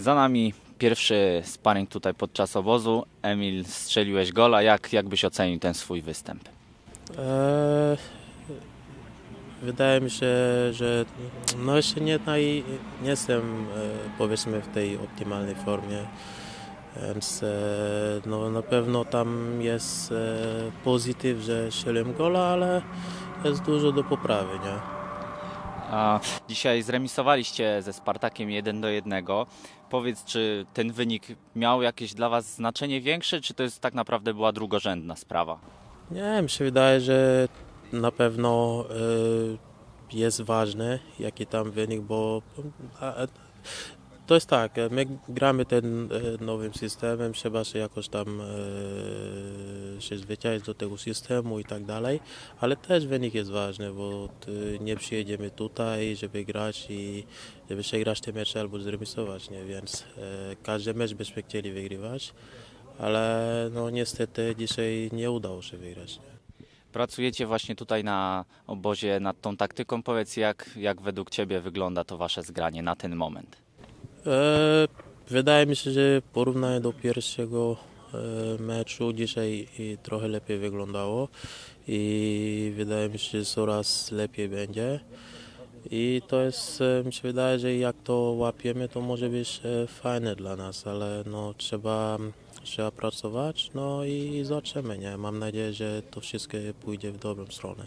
Za nami pierwszy sparring tutaj podczas obozu. Emil, strzeliłeś gola. Jak, jak byś ocenił ten swój występ? Eee, wydaje mi się, że no jeszcze nie, naj, nie jestem e, powiedzmy w tej optymalnej formie, więc e, no, na pewno tam jest e, pozytyw, że strzeliłem gola, ale jest dużo do poprawy, nie? Dzisiaj zremisowaliście ze Spartakiem 1 do 1. Powiedz, czy ten wynik miał jakieś dla Was znaczenie większe, czy to jest tak naprawdę była drugorzędna sprawa? Nie, mi się wydaje, że na pewno e, jest ważne, jaki tam wynik, bo a, to jest tak, my gramy e, nowym systemem, trzeba się jakoś tam e, się zwyczaić do tego systemu i tak dalej, ale też wynik jest ważny, bo ty, nie przyjedziemy tutaj, żeby grać i żeby przegrać te mecze albo zremisować, nie? więc e, każdy mecz byśmy chcieli wygrywać ale no niestety dzisiaj nie udało się wygrać. Nie? Pracujecie właśnie tutaj na obozie nad tą taktyką. Powiedz, jak, jak według Ciebie wygląda to Wasze zgranie na ten moment? E, wydaje mi się, że porównanie do pierwszego meczu dzisiaj trochę lepiej wyglądało i wydaje mi się, że coraz lepiej będzie. I to jest, e, mi się wydaje, że jak to łapiemy, to może być e, fajne dla nas, ale no trzeba, trzeba pracować, no i zobaczymy, nie? Mam nadzieję, że to wszystko pójdzie w dobrą stronę.